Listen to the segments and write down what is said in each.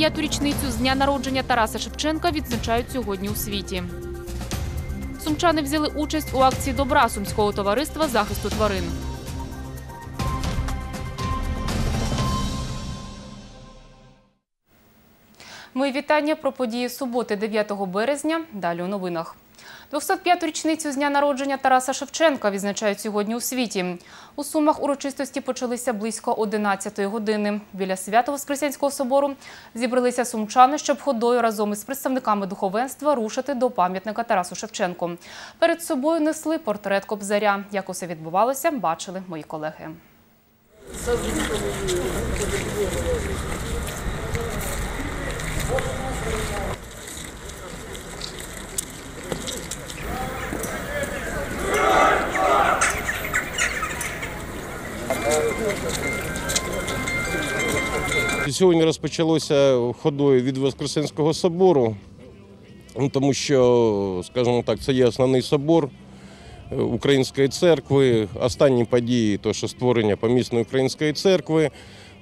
205-ту річницю з дня народження Тараса Шевченка відзначають сьогодні у світі. Сумчани взяли участь у акції добра Сумського товариства захисту тварин. Мої вітання про події суботи 9 березня. Далі у новинах. 205-ту річницю з дня народження Тараса Шевченка відзначають сьогодні у світі. У Сумах урочистості почалися близько 11-ї години. Біля Свято-Воскресенського собору зібралися сумчани, щоб ходою разом із представниками духовенства рушити до пам'ятника Тарасу Шевченку. Перед собою несли портрет Кобзаря. Як усе відбувалося, бачили мої колеги. Сьогодні розпочалося ходою від Воскресенського собору, тому що, скажімо так, це є основний собор Української церкви. Останні події, то що створення помісної української церкви.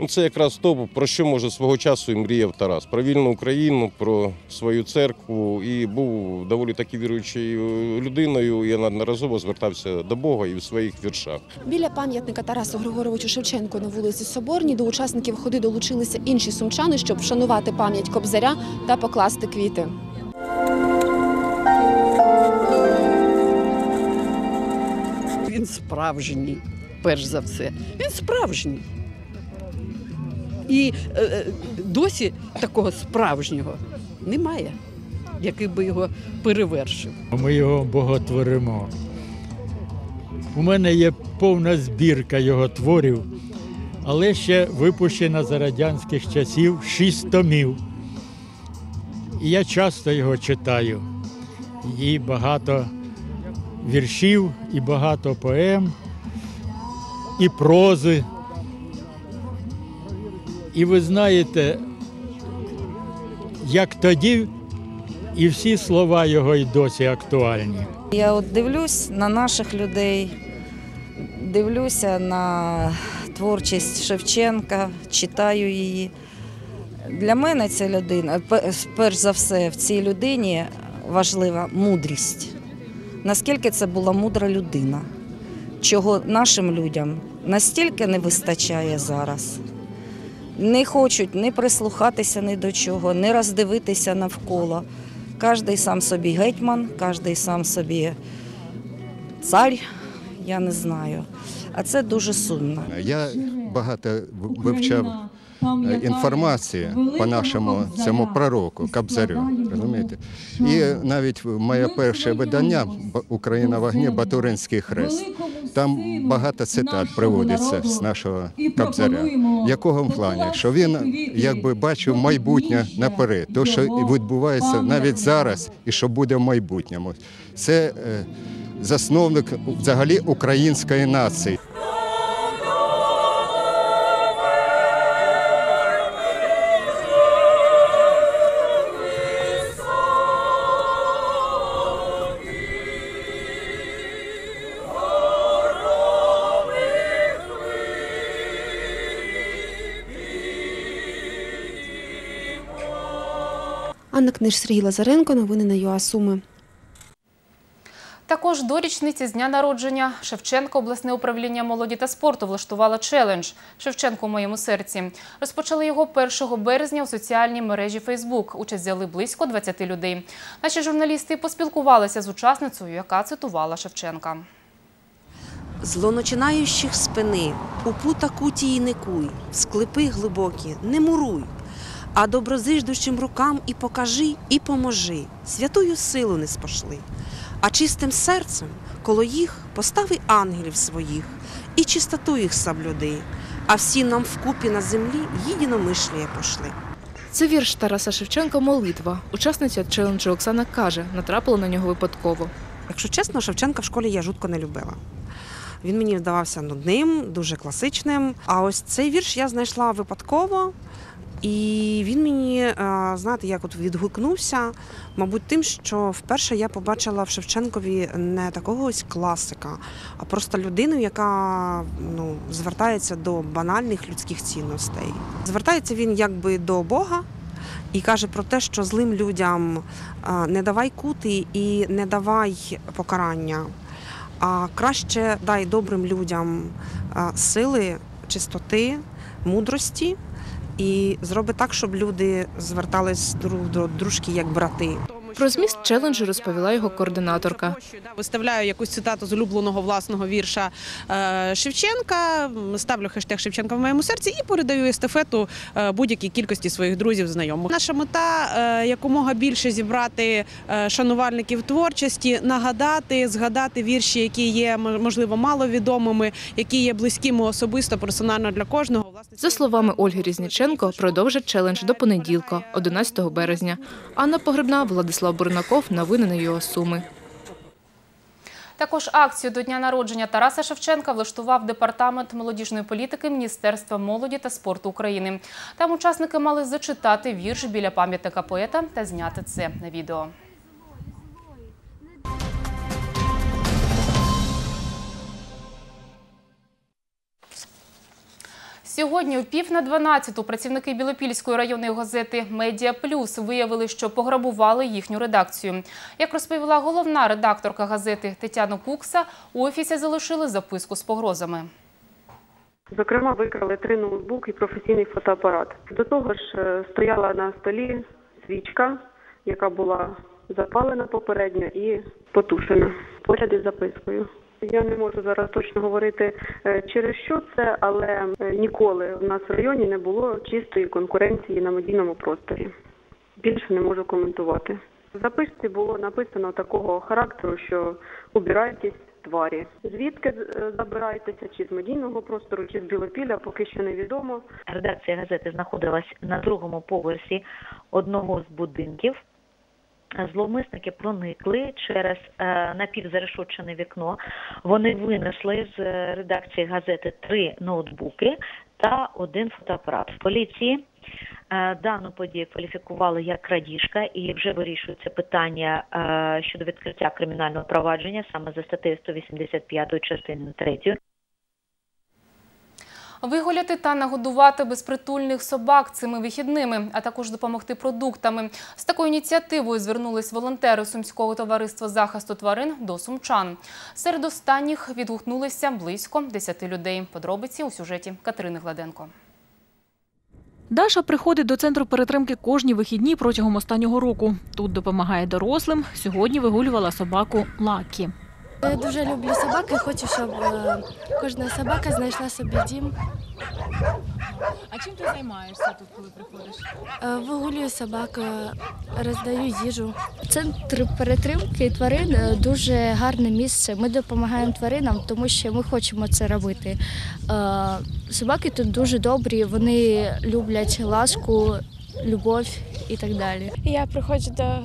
Ну, це якраз то, про що може свого часу і мріяв Тарас. Про вільну Україну, про свою церкву. І був доволі таки віруючою людиною. Я неодноразово звертався до Бога і в своїх віршах. Біля пам'ятника Тарасу Григоровичу Шевченко на вулиці Соборній до учасників ходи долучилися інші сумчани, щоб вшанувати пам'ять Кобзаря та покласти квіти. Він справжній, перш за все. Він справжній. І е, е, досі такого справжнього немає, який би його перевершив. Ми його боготворимо. У мене є повна збірка його творів, але ще випущена за радянських часів шість томів. І я часто його читаю. І багато віршів, і багато поем, і прози. І ви знаєте, як тоді, і всі слова його й досі актуальні. Я от дивлюсь на наших людей, дивлюся на творчість Шевченка, читаю її. Для мене ця людина, перш за все, в цій людині важлива мудрість. Наскільки це була мудра людина, чого нашим людям настільки не вистачає зараз. Не хочуть ні прислухатися ні до чого, ні роздивитися навколо. Кожний сам собі гетьман, кожний сам собі цар, я не знаю. А це дуже сумно. Я багато вивчав інформації по нашому цьому пророку Кобзарю. Розумієте? І навіть моє перше видання Україна в огні Батуринський хрест. Там багато цитат приводиться з нашого Кобзаря. В плані? Що він якби бачив майбутнє наперед, то що відбувається навіть зараз, і що буде в майбутньому. Це е, засновник взагалі української нації. Книж, Сергій Лазаренко. Новини на ЮА Суми. Також до річниці з дня народження Шевченка обласне управління молоді та спорту влаштувало челендж Шевченко у моєму серці. Розпочали його 1 березня у соціальній мережі Фейсбук. Участь взяли близько 20 людей. Наші журналісти поспілкувалися з учасницею, яка цитувала Шевченка. Злоначинаючих спини, у пута кутії не куй, склепи глибокі, не муруй, а доброзиждущим рукам і покажи, і поможи, святую силу не спошли, а чистим серцем коло їх постави ангелів своїх, і чистоту їх соблюди, а всі нам вкупі на землі єдиномишлія пошли. Це вірш Тараса Шевченка Молитва. Учасниця челенджу Оксана каже, натрапила на нього випадково. Якщо чесно, Шевченка в школі я жутко не любила. Він мені здавався нудним, дуже класичним. А ось цей вірш я знайшла випадково. І він мені, е, знаєте, як от відгукнувся, мабуть, тим, що вперше я побачила в Шевченкові не такого ось класика, а просто людину, яка ну, звертається до банальних людських цінностей. Звертається він якби до Бога, і каже про те, що злим людям не давай кути і не давай покарання, а краще дай добрим людям сили, чистоти, мудрості і зроби так, щоб люди звертались друг до дружки як брати. Про зміст челенджу розповіла його координаторка. Виставляю якусь цитату з улюбленого власного вірша е, Шевченка, ставлю хештег Шевченка в моєму серці і передаю естафету е, будь-якій кількості своїх друзів, знайомих. Наша мета е, якомога більше зібрати шанувальників творчості, нагадати, згадати вірші, які є можливо маловідомими, які є близькими особисто, персонально для кожного. За словами Ольги Різніченко, продовжать челендж до понеділка, 11 березня. Анна Погребна, Владислав Бурнаков. Новини на його суми. Також акцію до дня народження Тараса Шевченка влаштував департамент молодіжної політики Міністерства молоді та спорту України. Там учасники мали зачитати вірш біля пам'ятника поета та зняти це на відео. Сьогодні о пів на 12 працівники Білопільської районної газети «Медіа Плюс» виявили, що пограбували їхню редакцію. Як розповіла головна редакторка газети Тетяна Кукса, у офісі залишили записку з погрозами. Зокрема, викрали три ноутбуки і професійний фотоапарат. До того ж, е, стояла на столі свічка, яка була запалена попередньо і потушена поряд із запискою. Я не можу зараз точно говорити е, через що це, але е, ніколи в нас в районі не було чистої конкуренції на медійному просторі. Більше не можу коментувати. В записці було написано такого характеру, що убирайтесь, тварі. Звідки е, забираєтеся, чи з медійного простору, чи з Білопілля, поки що невідомо. Редакція газети знаходилась на другому поверсі одного з будинків. Зловмисники проникли через е, напівзарешочене вікно. Вони винесли з е, редакції газети три ноутбуки та один фотоапарат. Поліції е, дану подію кваліфікували як крадіжка і вже вирішується питання щодо відкриття кримінального провадження саме за статтею 185 частини 3. Вигуляти та нагодувати безпритульних собак цими вихідними, а також допомогти продуктами. З такою ініціативою звернулись волонтери Сумського товариства захисту тварин до сумчан. Серед останніх відгукнулися близько 10 людей. Подробиці у сюжеті Катерини Гладенко. Даша приходить до центру перетримки кожні вихідні протягом останнього року. Тут допомагає дорослим. Сьогодні вигулювала собаку Лакі. Я дуже люблю собак і хочу, щоб е, кожна собака знайшла собі дім. А чим ти займаєшся тут, коли приходиш? Е, Вигулюю собак, е, роздаю їжу. Центр перетримки тварин дуже гарне місце. Ми допомагаємо тваринам, тому що ми хочемо це робити. Собаки тут дуже добрі, вони люблять ласку, любов і так далі. Я приходжу до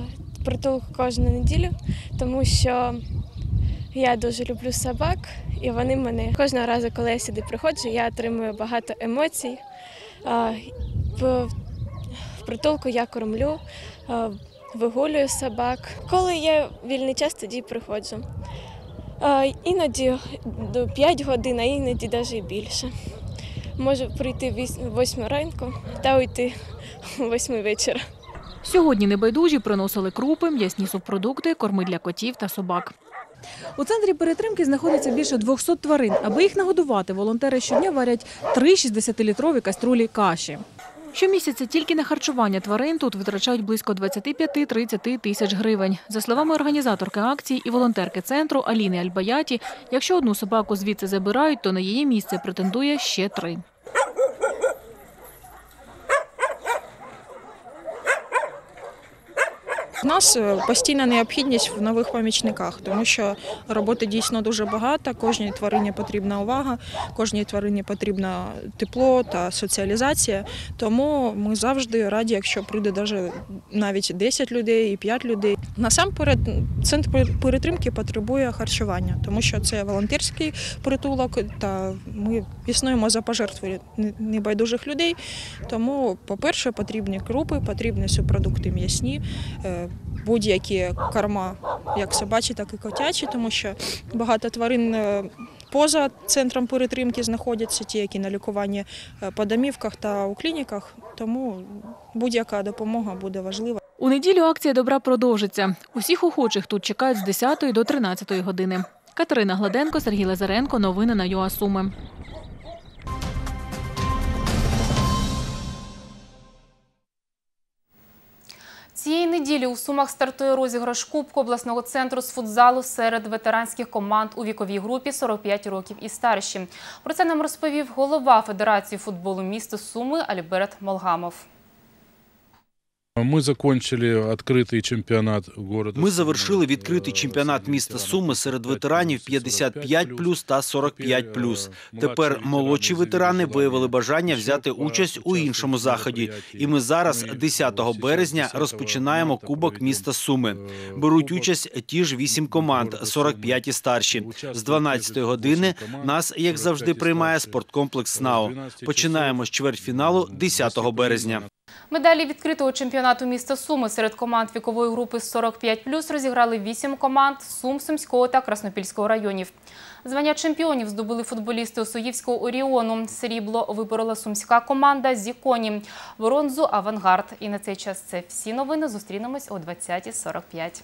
притулку кожну неділю, тому що я дуже люблю собак, і вони мене кожного разу, коли я сюди приходжу, я отримую багато емоцій. В, в притулку я кормлю, вигулюю собак. Коли є вільний час, тоді приходжу. Іноді до 5 годин, а іноді навіть більше. Можу прийти в 8 ранку та уйти о 8 вечора. Сьогодні небайдужі приносили крупи, м'ясні субпродукти, корми для котів та собак. У центрі перетримки знаходиться більше 200 тварин. Аби їх нагодувати, волонтери щодня варять три 60-літрові каструлі каші. Щомісяця тільки на харчування тварин тут витрачають близько 25-30 тисяч гривень. За словами організаторки акції і волонтерки центру Аліни Альбаяті, якщо одну собаку звідси забирають, то на її місце претендує ще три. У нас е, постійна необхідність в нових помічниках, тому що роботи дійсно дуже багато. Кожній тварині потрібна увага, кожній тварині потрібна тепло та соціалізація. Тому ми завжди раді, якщо прийде навіть 10 людей і 5 людей. Насамперед, центр перетримки потребує харчування, тому що це волонтерський притулок, та ми існуємо за пожертви небайдужих людей. Тому, по-перше, потрібні крупи, потрібні субпродукти м'ясні. Будь-які корма, як собачі, так і котячі, тому що багато тварин е, поза центром перетримки знаходяться, ті, які на лікуванні е, по домівках та у клініках. Тому будь-яка допомога буде важлива. У неділю акція добра продовжиться. Усіх охочих тут чекають з 10 до 13 години. Катерина Гладенко, Сергій Лазаренко. Новини на ЮАСуми. Цієї неділі у Сумах стартує розіграш Кубку обласного центру з футзалу серед ветеранських команд у віковій групі 45 років і старші. Про це нам розповів голова Федерації футболу міста Суми Альберт Молгамов. Ми закончили відкритий чемпіонат города. Ми завершили відкритий чемпіонат міста Суми серед ветеранів 55+, та 45+. Тепер молодші ветерани виявили бажання взяти участь у іншому заході. І ми зараз, 10 березня, розпочинаємо Кубок міста Суми. Беруть участь ті ж вісім команд, 45 і старші. З 12 години нас, як завжди, приймає спорткомплекс СНАО. Починаємо з чвертьфіналу 10 березня. Медалі відкритого чемпіонату міста Суми серед команд вікової групи 45+, розіграли 8 команд Сум, Сумського та Краснопільського районів. Звання чемпіонів здобули футболісти Осоївського Оріону. Срібло виборола сумська команда Зіконі, бронзу – Авангард. І на цей час це всі новини. Зустрінемось о 20.45.